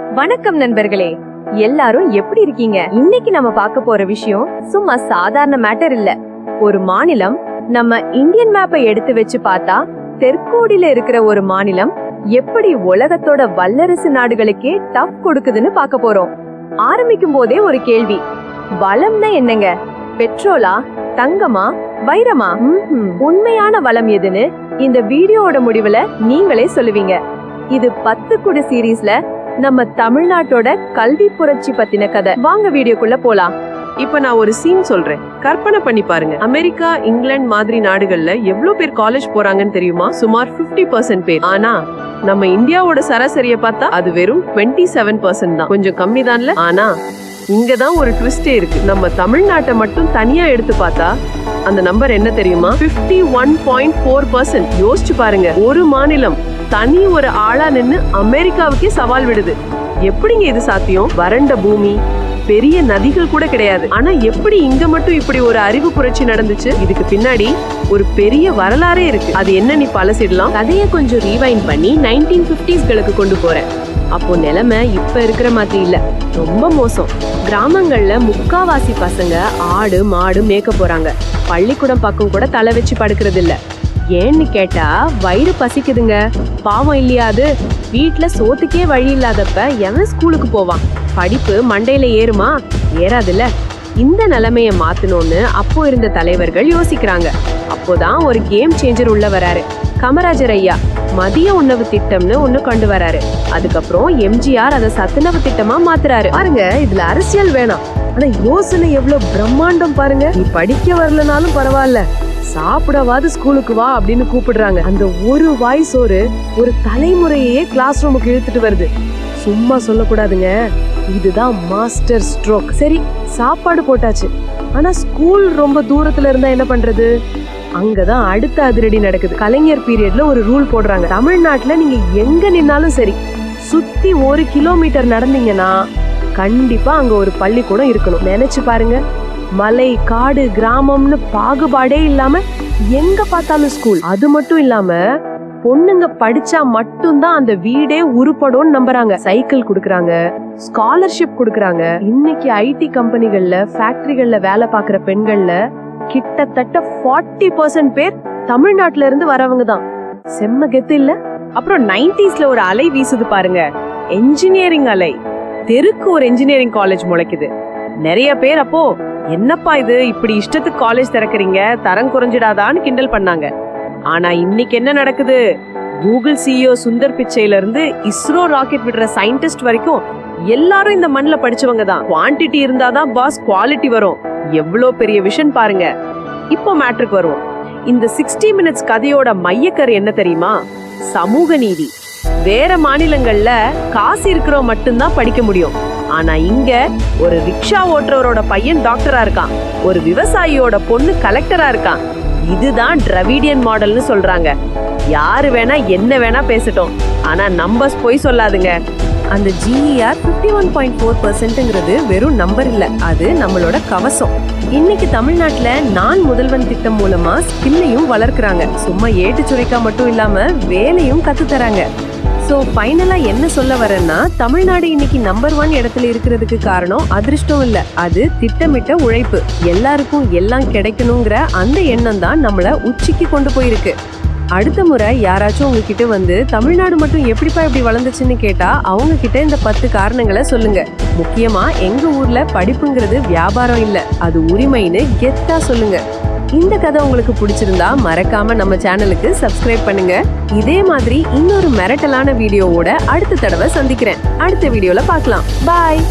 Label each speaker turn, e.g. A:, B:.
A: வணக்கம் நண்பர்களே. எல்லாரும் எப்படி இருக்கீங்க? இன்னைக்கு நம்ம பார்க்க போற விஷயம் சும்மா சாதாரண மேட்டர் இல்ல. ஒரு மாநிலம் நம்ம இந்தியன் மேப்பை எடுத்து வச்சு பார்த்தா தெற்கோடியில இருக்கிற ஒரு மாநிலம் எப்படி உலகத்தோட வல்லரசு நாடுகளுக்கே டஃப் கொடுக்குதுன்னு பார்க்க போறோம். ஆரம்பிக்கும் போதே ஒரு கேள்வி. வளம்னா என்னங்க? பெட்ரோலா? தங்கமா? வைரமா? உண்மையான வளம் எதுன்னு இந்த வீடியோட முடிவுல நீங்களே சொல்லுவீங்க. இது பத்து குடி சீரீஸ்ல நம்ம தமிழ்நாட்டோட கல்வி புரட்சி பத்தின கதை. வாங்க வீடியோக்குள்ள போலாம்.
B: இப்ப நான் ஒரு சீன் சொல்றேன். கற்பனை பண்ணி பாருங்க. அமெரிக்கா இங்கிலாந்து மாதிரி நாடுகள்ல எவ்வளவு பேர் காலேஜ் போறாங்கன்னு தெரியுமா? சுமார் 50% பர்சன்ட் பேர். ஆனா நம்ம இந்தியாவோட சராசரியை பார்த்தா அது வெறும் 27% செவன் பர்சன்ட் தான். கொஞ்சம் கம்மி தான்ல. ஆனா இங்கதான் ஒரு ட்விஸ்டே இருக்கு. நம்ம தமிழ்நாட்டை மட்டும் தனியா எடுத்து பார்த்தா அந்த நம்பர் என்ன தெரியுமா? 51.4% ஒன் பாயிண்ட் ஃபோர் பர்சன்ட் யோசிச்சு பாருங்க. ஒரு மாநிலம் தனி ஒரு ஆளா நின்று அமெரிக்காவுக்கே சவால் விடுது. எப்படிங்க இது சாத்தியம்? வறண்ட பூமி பெரிய நதிகள் கூட கிடையாது. ஆனா எப்படி இங்க மட்டும் இப்படி ஒரு அறிவு புரட்சி நடந்துச்சு? இதுக்கு பின்னாடி ஒரு பெரிய வரலாறே இருக்கு. அது என்ன நீ பழசிடலாம்?
A: கதையை கொஞ்சம் ரீவைண்ட் பண்ணி நைன்டீன் பிப்டிஸ்களுக்கு கொண்டு போறேன். அப்போ நிலைமை இப்ப இருக்கிற மாதிரி இல்ல. ரொம்ப மோசம். கிராமங்கள்ல முக்காவாசி பசங்க ஆடு மாடு மேய்க்க போறாங்க. பள்ளிக்கூடம் பக்கம் கூட தலை வச்சு படுக்கிறது இல்லை ஏன்னு கேட்டா வயிறு பசிக்குதுங்க. பாவம் இல்லையா அது? சோத்துக்கே வழி இல்லாதப்ப எவன் ஸ்கூலுக்கு போவான்? படிப்பு மண்டையில ஏறுமா? ஏறாதுல்ல. இந்த நிலைமைய மாத்தணும்னு அப்போ இருந்த தலைவர்கள் யோசிக்கிறாங்க. அப்போதான் ஒரு கேம் சேஞ்சர் உள்ள வராரு. கமராஜர் ஐயா மதிய உணவு திட்டம்னு ஒண்ணு கொண்டு வராரு. அதுக்கப்புறம் எம்ஜிஆர் அதை சத்துணவு திட்டமா மாத்துறாரு. பாருங்க இதுல அரசியல் வேணாம். ஆனா யோசனை எவ்வளவு பிரம்மாண்டம் பாருங்க. நீ படிக்க வரலனாலும் பரவாயில்ல. சாப்பிடவாது ஸ்கூலுக்கு வா அப்படின்னு கூப்பிடுறாங்க. அந்த ஒரு வாய் சோறு ஒரு தலைமுறையே கிளாஸ் ரூமுக்கு இழுத்துட்டு வருது. சும்மா சொல்லக்கூடாதுங்க. இதுதான் மாஸ்டர் ஸ்ட்ரோக் சரி சாப்பாடு போட்டாச்சு. ஆனா ஸ்கூல் ரொம்ப தூரத்துல இருந்தா என்ன பண்றது? அங்கதான் அடுத்த அதிரடி நடக்குது. கலைஞர் பீரியட்ல ஒரு ரூல் போடுறாங்க. தமிழ்நாட்டுல நீங்க எங்க நின்னாலும் சரி சுத்தி ஒரு கிலோமீட்டர் நடந்தீங்கன்னா கண்டிப்பா அங்க ஒரு பள்ளிக்கூடம் இருக்கணும். நினைச்சு பாருங்க. மலை காடு கிராமம்னு பாகுபாடே இல்லாம எங்க பார்த்தாலும் ஸ்கூல் அது மட்டும் இல்லாம பொண்ணுங்க படிச்சா மட்டும்தான் அந்த வீடே உருப்படும்னு நம்புறாங்க. சைக்கிள் குடுக்கறாங்க ஸ்காலர்ஷிப் குடுக்கறாங்க. இன்னைக்கு ஐடி கம்பெனிகள்ல ஃபேக்டரிகள்ல வேலை பார்க்குற பெண்கள்ல கிட்டத்தட்ட 40% பர்சன்ட் பேர் தமிழ்நாட்டுல இருந்து வரவங்க தான். செம்ம கெத்து இல்ல? அப்புறம் நைன்டிஸ்ல ஒரு அலை வீசுது பாருங்க. என்ஜினியரிங் அலை. தெருக்கு ஒரு இன்ஜினியரிங் காலேஜ் முளைக்குது. நிறைய பேர் அப்போ என்னப்பா இது? இப்படி இஷ்டத்துக்கு காலேஜ் திறக்கிறீங்க தரம் குறைஞ்சிடாதான்னு கிண்டல் பண்ணாங்க. ஆனா இன்னைக்கு என்ன நடக்குது? கூகுள் சிஇஓ சுந்தர் பிச்சையில இருந்து இஸ்ரோ ராக்கெட் விடுற சயின்டிஸ்ட் வரைக்கும் எல்லாரும் இந்த மண்ணில் படிச்சவங்க தான். குவான்டிட்டி இருந்தாதான் பாஸ் குவாலிட்டி வரும். எவ்வளோ பெரிய விஷன் பாருங்க. இப்போ மேட்ருக்கு வருவோம். இந்த சிக்ஸ்டி மினிட்ஸ் கதையோட மையக்கர் என்ன தெரியுமா? சமூக நீதி. வேற மாநிலங்கள்ல காசு இருக்கிறவன் மட்டும்தான் படிக்க முடியும். ஆனா இங்க ஒரு ரிக்ஷா ஓட்டுறவரோட பையன் டாக்டரா இருக்கான். ஒரு விவசாயியோட பொண்ணு கலெக்டரா இருக்கான். இதுதான் டிரவிடியன் மாடல்னு சொல்றாங்க. யாரு வேணா என்ன வேணா பேசட்டும். ஆனா நம்பர்ஸ் பொய் சொல்லாதுங்க. அந்த GER fifty one point four பர்சன்ட்டுங்கிறது வெறும் நம்பர் இல்லை. அது நம்மளோட கவசம். இன்னைக்கு தமிழ்நாட்டில் நான் முதல்வன் திட்டம் மூலமா ஸ்கில்லையும் வளர்க்குறாங்க. சும்மா ஏட்டு சுரைக்கா மட்டும் இல்லாம வேலையும் கத்து தராங்க ஸோ ஃபைனலாக என்ன சொல்ல வரேன்னா தமிழ்நாடு இன்னைக்கு நம்பர் ஒன் இடத்துல இருக்கிறதுக்கு காரணம் அதிர்ஷ்டம் இல்லை. அது திட்டமிட்ட உழைப்பு. எல்லாருக்கும் எல்லாம் கிடைக்கணுங்கிற அந்த எண்ணம் தான் நம்மளை உச்சிக்கு கொண்டு போயிருக்கு. அடுத்த முறை யாராச்சும் உங்ககிட்ட வந்து தமிழ்நாடு மட்டும் எப்படிப்பா இப்படி வளர்ந்துச்சுன்னு கேட்டா அவங்க கிட்ட இந்த பத்து காரணங்களை சொல்லுங்க. முக்கியமா எங்க ஊர்ல படிப்புங்கிறது வியாபாரம் இல்ல. அது உரிமைன்னு கெத்தா சொல்லுங்க. இந்த கதை உங்களுக்கு பிடிச்சிருந்தா மறக்காம நம்ம சேனலுக்கு சப்ஸ்கிரைப் பண்ணுங்க. இதே மாதிரி இன்னொரு மிரட்டலான வீடியோவோட அடுத்த தடவை சந்திக்கிறேன். அடுத்த வீடியோல பார்க்கலாம். பாய்